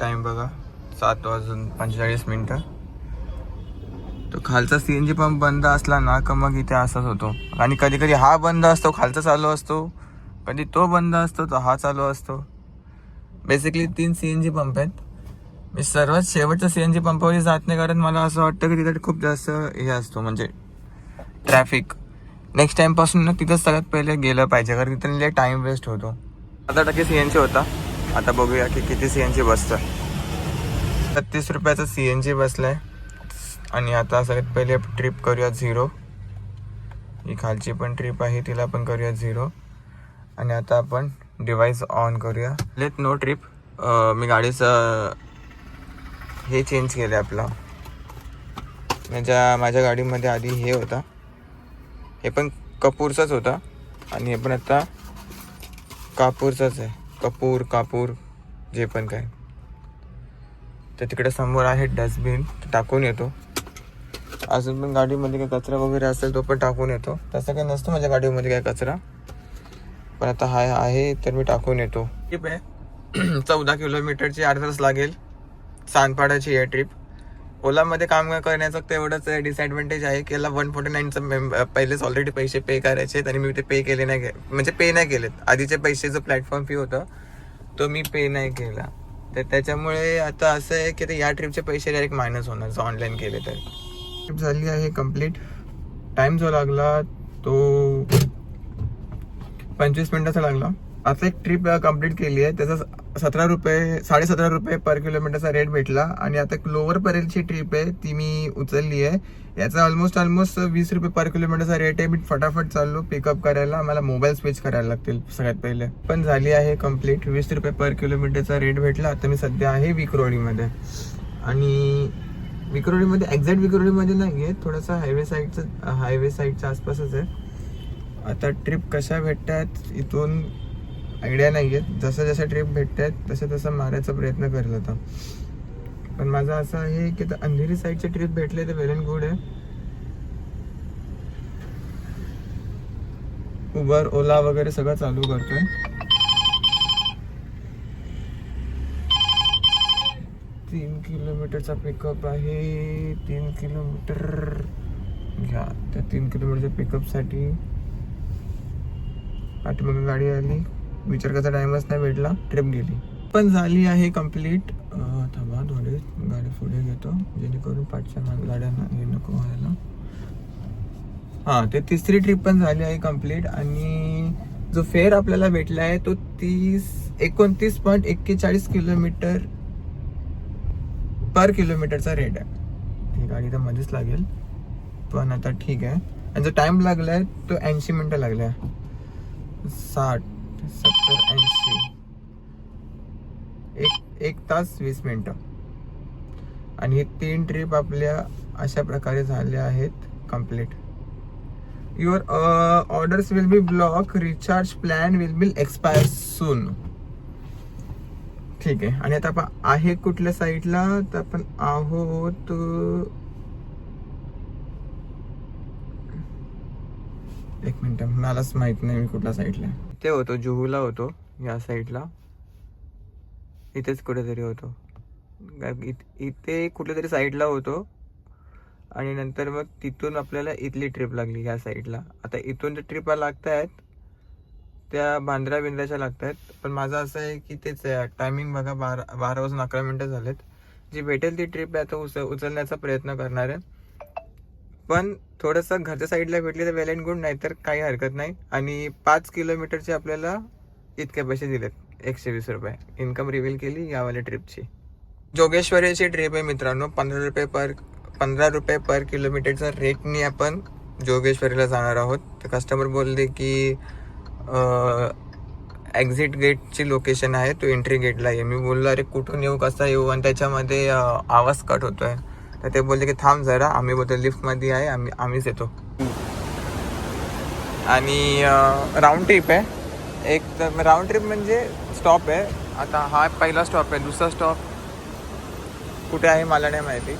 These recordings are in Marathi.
टाइम बघा. सात वाजून पंचेचाळीस मिनटं. तो खालचा सी एन जी पंप बंद असला ना का मग इथे असाच होतो. आणि कधी कधी हा बंद असतो खालचा चालू असतो. कधी तो बंद असतो तो हा चालू असतो. बेसिकली तीन सी एन जी पंप आहेत. मी सर्वात शेवटच्या सी एन जी पंपावर जात नाही कारण मला असं वाटतं की तिथे खूप जास्त हे असतो म्हणजे ट्रॅफिक नेक्स्ट टाईमपासून ना तिथं सगळ्यात पहिले गेलं पाहिजे कारण तिथे टाइम वेस्ट होतो. आता टक्के सी एन जी होता. आता बघूया की किती सी एन जी बसतं. छत्तीस रुपयाचा सी एन जी बसलाय. आणि आता सगळ्यात पहिले ट्रिप करूया झिरो ही खालची पण ट्रिप आहे तिला पण करूया झिरो आणि आता आपण डिवाईस ऑन करूया. लेट नो ट्रिप मी गाडीचं हे चेंज केलं आहे आपलं. माझ्या माझ्या गाडीमध्ये आधी हे होता. हे पण कपूरचाच होता. आणि हे पण आता कापूरचाच आहे. कपूर कापूर जे पण काय. तर तिकडे समोर आहे डस्टबिन टाकून येतो. अजून पण गाडीमध्ये काय कचरा वगैरे असेल तो पण टाकून येतो. तसं काय नसतं माझ्या गाडीमध्ये काय कचरा. पण आता हाय आहे तर मी टाकून येतो. ट्रिप आहे. चौदा किलोमीटरची अर्धा तास लागेल. सानपाडाची आहे ट्रिप. ओलामध्ये काम करण्याचं तेवढंच डिसएडव्हान्टेज आहे की याला वन फोर्टी नाईनचं मेम पहिलेच ऑलरेडी पैसे पे करायचे आहेत आणि मी ते पे केले नाही म्हणजे पे नाही केलेत. आधीचे पैसे जो प्लॅटफॉर्म फी होतं तो मी पे नाही केला. तर त्याच्यामुळे आता असं आहे की ते या ट्रिपचे पैसे डायरेक्ट मायनस होणार जर ऑनलाईन केले तर. ट्रिप झाली आहे कंप्लीट टाईम जो लागला तो पंचवीस मिनिटाचा लागला. आता एक ट्रिप कंप्लीट केली आहे. त्याचा सतरा रुपये साडेसतरा रुपये पर किलोमीटरचा रेट भेटला आणि आता लोअरपर्यंतची ट्रिप आहे ती मी उचलली आहे. याचा ऑलमोस्ट ऑलमोस्ट वीस रुपये पर किलोमीटरचा रेट आहे. मी फटाफट चाललो पिकअप करायला. मला मोबाईल स्विच करायला लागतील सगळ्यात पहिले. पण झाली आहे कंप्लीट वीस रुपये पर किलोमीटरचा रेट भेटला. आता मी सध्या आहे विक्रोळीमध्ये. आणि विक्रोळीमध्ये एक्झॅक्ट विक्रोळीमध्ये नाही आहे थोडासा हायवे साईडचं हायवे साईडच्या आसपासच आहे. आता ट्रिप कशा भेटतात इथून आयडिया नाही आहेत जसं जसं ट्रिप भेटत आहेत तसं तसं मारायचा प्रयत्न करेल आता. पण माझं असं आहे की आता अंधेरी साईडचे ट्रिप भेटले तर वेल अँड गुड आहे. उबर ओला वगैरे सगळं चालू करतोय. तीन किलोमीटरचा पिकअप आहे. तीन किलोमीटर घ्या. त्या तीन किलोमीटरच्या पिकअपसाठी पाठीमागे गाडी आली. विचार करायचा टाइमच नाही भेटला. ट्रिप गेली. पण झाली आहे कंप्लीट थांबा थोडे गाडी पुढे घेतो. जेणेकरून पाठच्या गाड्यांना हे नको व्हायला. हां ते तिसरी ट्रिप पण झाली आहे कंप्लीट आणि जो फेअर आपल्याला भेटला आहे तो तीस एकोणतीस पॉईंट एक्केचाळीस किलोमीटर पर किलोमीटरचा रेट आहे. ती गाडी तर मध्येच लागेल. पण आता ठीक आहे. आणि जो टाईम लागला आहे तो ऐंशी मिनटं लागल्या. साठ. सत्तर ऐंशी. एक एक तास वीस मिनटं. आणि हे तीन ट्रिप आपल्या अशा प्रकारे झाल्या आहेत complete your orders will be block recharge plan will be expire soon ठीक आहे. आणि आता आपण आहे कुठल्या साईडला तर आपण आहोत एक मिनिट. मलाच माहीत नाही मी कुठल्या साईडला तिथे होतो जुहूला होतो या साईडला. इथेच कुठेतरी होतो. इथे कुठेतरी साईडला होतो. आणि नंतर मग तिथून आपल्याला इथली ट्रिप लागली या साईडला. आता इथून ज्या ट्रिपा लागत आहेत त्या बांद्रा बिंद्राच्या लागत आहेत पण माझं असं आहे की तेच आहे टायमिंग बघा बारा बारा वाजून अकरा मिनटं झालेत. जी भेटेल ती ट्रिप आहे आता उच उचलण्याचा प्रयत्न करणार आहे. पण थोडंसं घरच्या साईडला भेटले तर वेल अँड गुड नाही तर काही हरकत नाही. आणि पाच किलोमीटरचे आपल्याला इतके पैसे दिलेत एकशे वीस रुपये. इन्कम रिव्हील केली यावाल्या ट्रिपची जोगेश्वरीची ट्रिप आहे मित्रांनो पंधरा रुपये पर पंधरा रुपये पर किलोमीटरचा रेटनी आपण जोगेश्वरीला जाणार आहोत. तर कस्टमर बोलले की एक्झिट गेटची लोकेशन आहे तो एंट्री गेटला आहे. मी बोललो अरे कुठून येऊ? कसा येऊ? आणि त्याच्यामध्ये आवाज कट होतो आहे तर ते बोलले की थांब जरा आम्ही बोलतो लिफ्टमध्ये आहे आम्ही आम्हीच येतो. आणि राऊंड ट्रिप आहे. एक तर राऊंड ट्रिप म्हणजे स्टॉप आहे. आता हा पहिला स्टॉप आहे. दुसरा स्टॉप कुठे आहे मला नाही माहिती.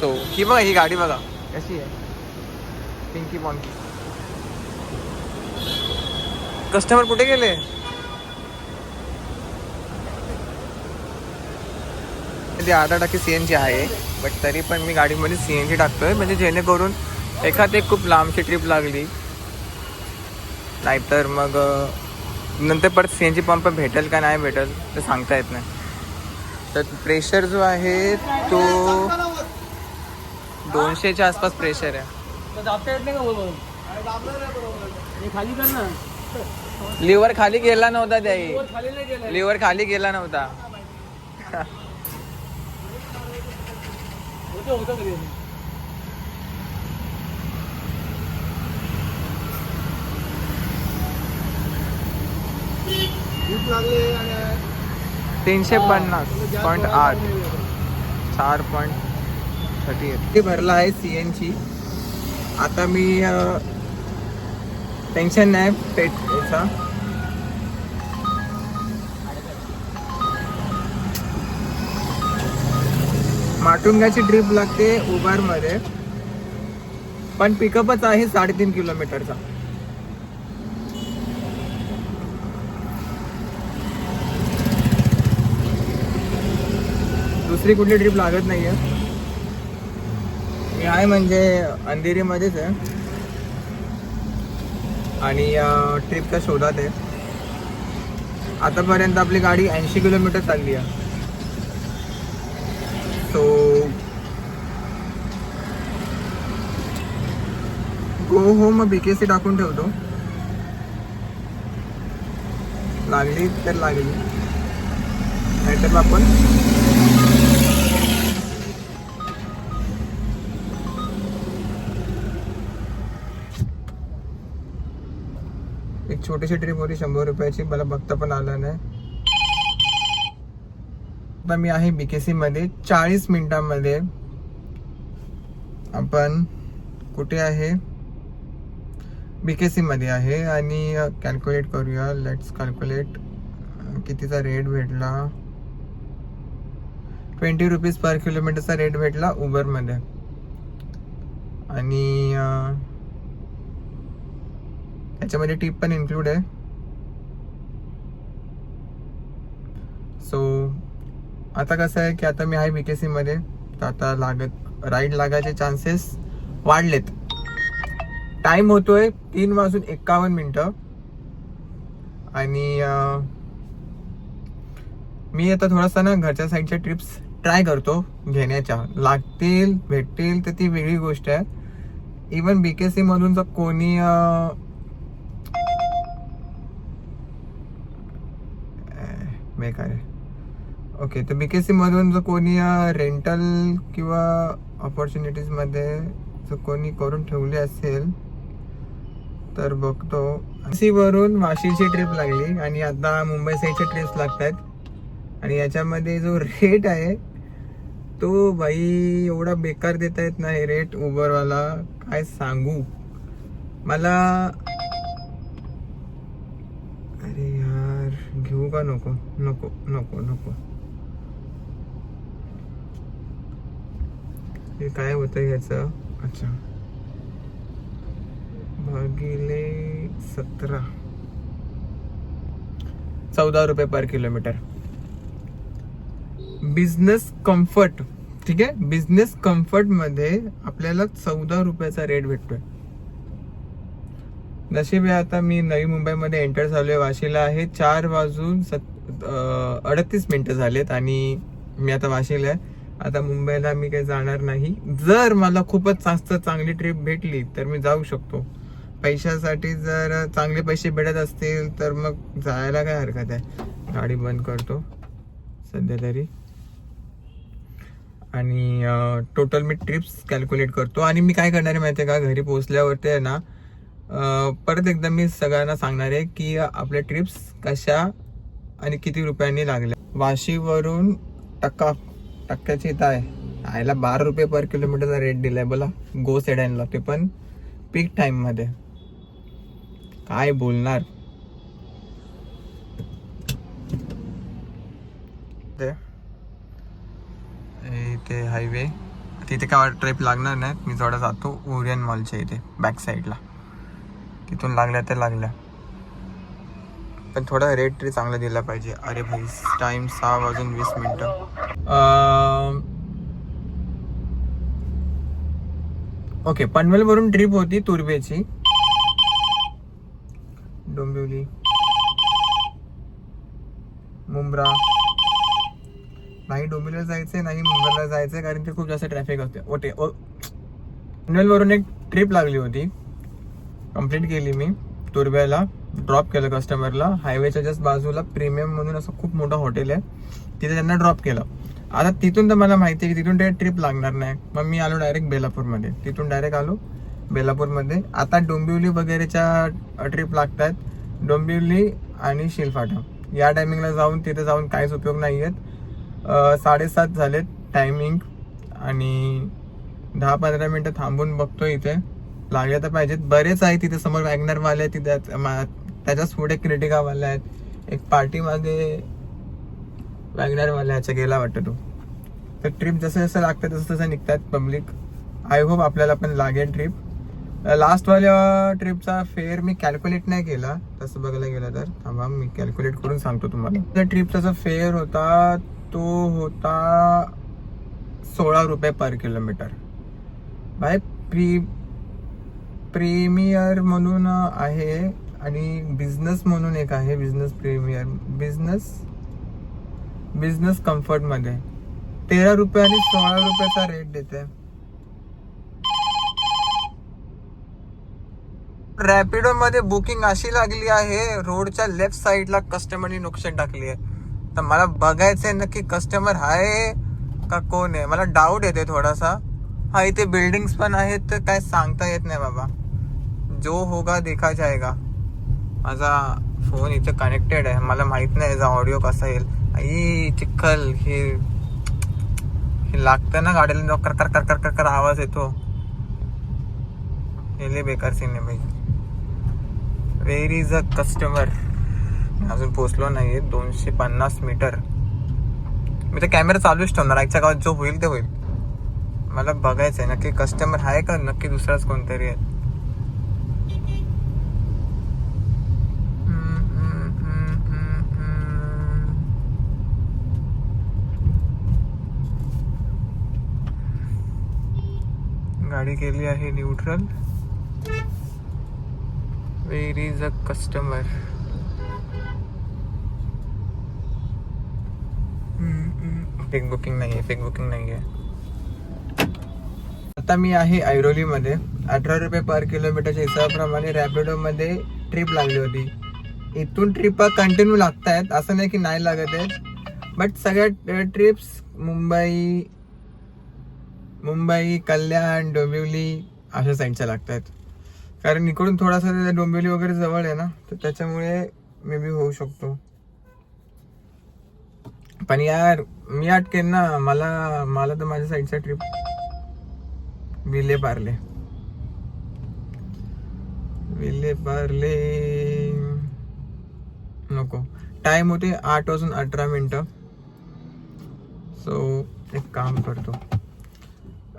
सो ही बघा ही गाडी बघा. कशी आहे? पिंकी पॉन्की कस्टमर कुठे गेले? ती अर्धा टक्के सी एन जी आहे बट तरी पण मी गाडीमध्ये सी एन जी टाकतोय. म्हणजे जेणेकरून एखाद एक खूप लांबची ट्रिप लागली. नाहीतर मग नंतर परत सी एन जी पंप भेटेल का नाही भेटेल ते सांगता येत नाही. तर प्रेशर जो आहे तो दोनशेच्या आसपास प्रेशर आहे. हे लिव्हर खाली गेला नव्हता त्याही. लिव्हर खाली गेला नव्हता. होतं होतं तीनशे पन्नास पॉईंट आठ. चार पॉईंट थर्टी एट ते भरला आहे सी एनची आता मी टेन्शन नाही पेट याचा. माटुंगाची ट्रिप लागते उबारमध्ये पण पिकअपच आहे साडेतीन किलोमीटरचा. दुसरी कुठली ट्रिप लागत नाहीये. मी आहे म्हणजे अंधेरीमध्येच आहे. आणि ट्रिपच्या शोधात आहे. आतापर्यंत आपली गाडी ऐंशी किलोमीटर चालली आहे. सो गो मग बी के सी टाकून ठेवतो. लागली तर लागली. नाहीतर आपण एक छोटीशी ट्रिप होती शंभर रुपयाची. मला बघता पण आलं नाही. आता मी आहे बीकेसी मध्ये. चाळीस मिनिटांमध्ये आपण कुठे आहे? बीकेसी मध्ये आहे. आणि कॅल्क्युलेट करूया. लेट्स कॅल्क्युलेट कितीचा रेट भेटला? ट्वेंटी रुपीज पर किलोमीटरचा रेट भेटला उबरमध्ये आणि त्याच्यामध्ये टिप पण इन्क्लूड आहे. सो आता कसं आहे की आता मी आहे बी के मध्ये. तर आता लागत राईड लागायचे चान्सेस वाढलेत. टाइम होतोय तीन वाजून एक्कावन्न मिनटं. आणि मी आता थोडासा ना घरच्या साईडच्या ट्रिप्स ट्राय करतो घेण्याच्या. लागतील भेटतील तर ती वेगळी गोष्ट आहे. इवन बी के मधून जर कोणी अं, बेकार आहे ओके तर बी के सीमधून जर कोणी रेंटल किंवा ऑपॉर्च्युनिटीजमध्ये जर कोणी करून ठेवले असेल तर बघतो. सीवरून वाशीची ट्रिप लागली आणि आता मुंबई साईडच्या ट्रिप्स लागत आहेत आणि याच्यामध्ये जो रेट आहे तो बाई एवढा बेकार देता येत नाही. रेट उबरवाला काय सांगू? मला अरे यार घेऊ का नको? नको नको नको. हे काय होतं ह्याचं? अच्छा. भागिले सतरा. चौदा रुपये पर किलोमीटर. Business comfort. ठीक आहे? बिझनेस कम्फर्टमध्ये आपल्याला चौदा रुपयाचा रेट भेटतोय. नशीब आहे आता मी नवी मुंबईमध्ये एंटर झालोय वाशीला आहे. चार वाजून सत अडतीस मिनिटं झालेत आणि मी आता वाशीला आहे. आता मुंबईला मी काही जाणार नाही. जर मला खूपच जास्त चांगली ट्रिप भेटली तर मी जाऊ शकतो. पैशासाठी जर चांगले पैसे भेटत असतील तर मग जायला काय हरकत आहे? गाडी बंद करतो. सध्या तरी. आणि टोटल मी ट्रिप्स कॅल्क्युलेट करतो. आणि मी काय करणार आहे माहिती आहे का? घरी पोहोचल्यावरती आहे ना परत एकदा मी सगळ्यांना सांगणार आहे की आपल्या ट्रिप्स कशा आणि किती रुपयांनी लागल्या. वाशीवरून टक्का टक्क्याची इथं आहे. आयला बारा रुपये पर किलोमीटरचा रेट दिलाय बोला. गो सेडानला ते पण. पीक टाइममध्ये. काय बोलणार? ते इथे हायवे तिथे काय ट्रिप लागणार नाही मी थोडा जातो ओरियन मॉलच्या इथे बॅक साईडला तिथून लागल्या तर लागल्या. पण थोडा रेट तरी चांगला दिला पाहिजे. अरे भाई टाइम सहा वाजून वीस मिनटं. ओके पनवेलवरून ट्रिप होती तुर्बेची डोंबिवली. मुंब्रा. नाही डोंबिवलीला जायचंय नाही मुंब्राला जायचंय कारण ते खूप जास्त ट्रॅफिक असते. ओके ओ पनवेलवरून एक ट्रिप लागली होती. कंप्लीट केली मी. तुर्बेला ड्रॉप केलं कस्टमरला हायवेच्या जस्ट बाजूला प्रीमियम म्हणून असं खूप मोठं हॉटेल आहे. तिथे त्यांना ड्रॉप केलं. आता तिथून तर मला माहिती आहे की तिथून ते ट्रिप लागणार नाही. मग मी आलो डायरेक्ट बेलापूरमध्ये. तिथून डायरेक्ट आलो बेलापूरमध्ये. आता डोंबिवली वगैरेच्या ट्रिप लागत आहेत डोंबिवली आणि शिलफाटा या टायमिंगला जाऊन तिथे जाऊन काहीच उपयोग नाही आहेत साडेसात झालेत टायमिंग आणि दहा पंधरा मिनटं थांबून बघतो इथे. लागले तर पाहिजेत. बरेच आहे तिथे समोर वॅगनरवाले आहेत तिथे मा- त्याच्याच पुढे क्रिटिकावाले आहेत. एक पार्टीमागे मागे गेला वाटतं तो. तर ट्रिप जसं जसं लागतं तसं तसं निघतात पब्लिक आय होप आपल्याला पण लागेल ट्रिप लास्टवाल्या ट्रिपचा फेअर मी कॅल्क्युलेट नाही केला. तसं बघायला गेलं तर. थांबा मी कॅल्क्युलेट करून सांगतो तुम्हाला. त्या ट्रिपचा जो फेअर होता तो होता सोळा रुपये per kilometre by pre premier म्हणून आहे आणि बिझनेस म्हणून एक आहे बिझनेस प्रीमियर बिझनेस बिझनेस कम्फर्टमध्ये तेरा रुपये आणि सोळा रुपयाचा रेट देते. रॅपिडो मध्ये बुकिंग अशी लागली आहे रोडच्या लेफ्ट साईडला कस्टमरनी नुकसान टाकली आहे. तर मला बघायचंय नक्की कस्टमर आहे का कोण आहे? मला डाऊट येते थोडासा. हा इथे बिल्डिंग्स पण आहेत तर काय सांगता येत नाही बाबा. जो होगा देखा जाएगा. माझा फोन इथे कनेक्टेड आहे. मला माहीत नाही याचा ऑडिओ कसा येईल. आई चिखल हे हे लागतं ना गाडीला. कर कर कर कर कर कर आवाज येतो. हे लय बेकार सीन आहे भाई वेर इज अ कस्टमर अजून पोचलो नाही दोनशे पन्नास मीटर. मी तर कॅमेरा चालूच ठेवणार. आजच्या गावात जो होईल ते होईल. मला बघायचं आहे नक्की कस्टमर आहे का? नक्की दुसराच कोणतरी आहे. गाडी केली आहे neutral. Where is a customer fake booking नाही आहे फेक बुकिंग नाही आहे आता मी आहे ऐरोलीमध्ये. अठरा रुपये पर किलोमीटरच्या हिशोबाप्रमाणे रॅपिडोमध्ये ट्रिप लागली होती. इथून ट्रिप कंटिन्यू लागत आहेत असं नाही की नाही लागत आहेत. बट सगळ्या ट्रिप्स मुंबई मुंबई कल्याण डोंबिवली अशा साईडच्या लागत आहेत कारण इकडून थोडासा ते डोंबिवली वगैरे जवळ आहे ना तर त्याच्यामुळे मे बी होऊ शकतो. पण यार मी अटकेन ना मला मला तर माझ्या साईडचा ट्रिप विले पारले. विले पारले. नको. टाइम होते आठ वाजून अठरा मिनिटं. सो एक काम करतो.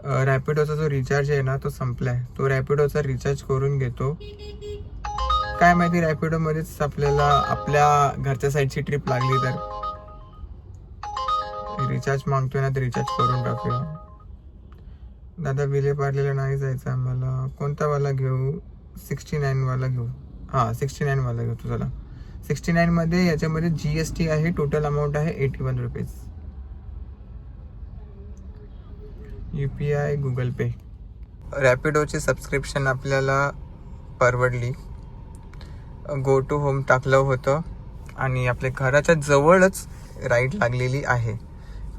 रॅपिडोचा जो रिचार्ज आहे ना तो संपलाय. तो रॅपिडोचा रिचार्ज करून घेतो. काय माहिती रॅपिडोमध्येच आपल्याला आपल्या घरच्या साईडची ट्रिप लागली तर? रिचार्ज मागतोय ना तर रिचार्ज करून टाकूया. दादा विले पार्लेला नाही जायचं आम्हाला. कोणता वाला घेऊ? सिक्स्टी नाईनवाला घेऊ. हां सिक्स्टी नाईनवाला घेऊ चला. सिक्स्टी नाईनमध्ये याच्यामध्ये जी एस टी आहे टोटल अमाऊंट आहे eighty one rupees U P I Google Pay. रॅपिडोची subscription आपल्याला परवडली. गो टू होम टाकलं होतं आणि आपल्या घराच्या जवळच राईड लागलेली आहे.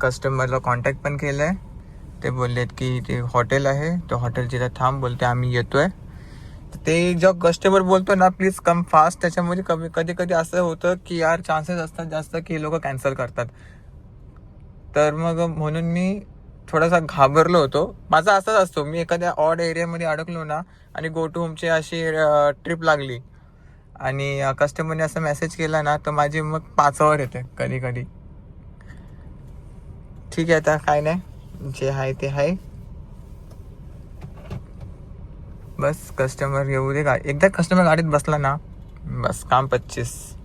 कस्टमरला कॉन्टॅक्ट पण केलं आहे ते बोललेत की ते हॉटेल आहे. तो हॉटेल जिथं थांब बोलते आम्ही येतो आहे ते जेव्हा कस्टमर बोलतो ना प्लीज कम फास्ट त्याच्यामध्ये कमी कधी कधी असं होतं की यार चान्सेस असतात जास्त की लोक कॅन्सल करतात. तर मग म्हणून मी थोडासा घाबरलो होतो. माझा असाच असतो. मी एखाद्या ऑड एरियामध्ये अडकलो ना आणि गो टू होमची अशी ट्रिप लागली. आणि कस्टमरने असं मेसेज केला ना तर माझी मग पाचावर येते कधी कधी. ठीक आहे आता काय नाही. जे आहे ते आहे. बस कस्टमर येऊ दे का? एकदा कस्टमर गाडीत बसला ना बस काम पच्चीस.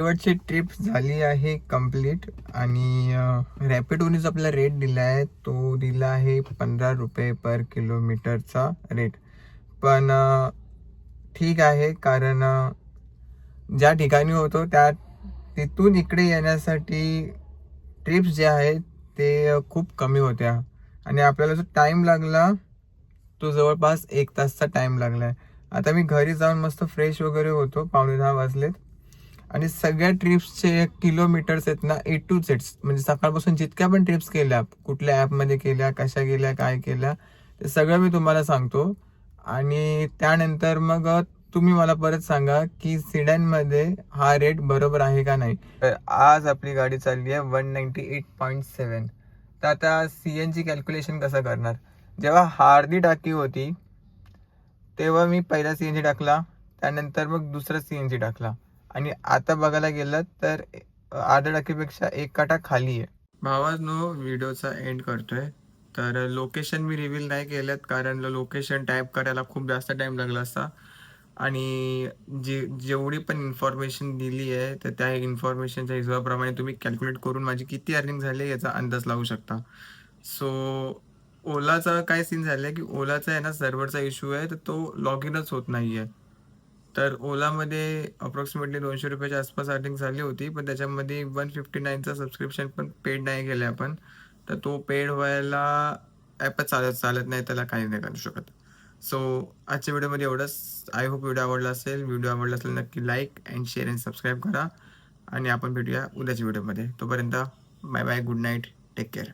शेवटची ट्रिप झाली आहे कंप्लीट आणि रॅपिडोनीच आपला रेट दिला आहे तो दिला आहे पंधरा रुपये पर किलोमीटरचा रेट पण ठीक आहे कारण ज्या ठिकाणी होतो त्या तिथून इकडे येण्यासाठी ट्रिप्स जे आहेत ते खूप कमी होत्या. आणि आपल्याला जो टाईम लागला तो जवळपास एक तासचा टाईम लागला आहे आता मी घरी जाऊन मस्त फ्रेश वगैरे होतो पावणे दहा वाजलेत. आणि सगळ्या ट्रिप्सचे किलोमीटर्स आहेत ना ए टू सेट्स म्हणजे सकाळपासून जितक्या पण ट्रिप्स केल्या कुठल्या ॲपमध्ये केल्या कशा केल्या काय केल्या ते सगळं मी तुम्हाला सांगतो. आणि त्यानंतर मग तुम्ही मला परत सांगा की सिडॅनमध्ये हा रेट बरोबर आहे का नाही. तर आज आपली गाडी चालली आहे one ninety eight point seven तर आता सी एन जी कॅल्क्युलेशन कसं करणार? जेव्हा हार्दी टाकी होती तेव्हा मी पहिला सी एन जी टाकला त्यानंतर मग दुसरा सी एन जी टाकला. आणि आता बघायला गेलं तर अर्ध्या टाकीपेक्षा एक काटा खाली आहे. भावानो व्हिडिओचा एंड करतोय. तर लोकेशन मी रिव्हील नाही केलं कारण लोकेशन टाईप करायला खूप जास्त टाईम लागला असता. आणि जे जेवढी पण इन्फॉर्मेशन दिली आहे तर त्या इन्फॉर्मेशनच्या हिशोबाप्रमाणे तुम्ही कॅल्क्युलेट करून माझी किती अर्निंग झाली याचा अंदाज लावू शकता. सो ओलाचा काय सीन झालं आहे की ओलाचा आहे ना सर्व्हरचा इश्यू आहे तर तो लॉग इनच होत नाही आहे तर ओलामध्ये अप्रॉक्सिमेटली दोनशे रुपयाच्या आसपास अर्निंग झाली होती पण त्याच्यामध्ये वन फिफ्टी नाईनचा सबस्क्रिप्शन पण पेड नाही केलं आपण. तर तो पेड व्हायला ॲपच चालत चालत नाही त्याला काही नाही करू शकत. सो आजच्या व्हिडिओमध्ये एवढंच. आय होप व्हिडिओ आवडला असेल. व्हिडिओ आवडला असेल नक्की like and share and subscribe करा. आणि आपण भेटूया उद्याच्या व्हिडिओमध्ये. तोपर्यंत bye bye good night take care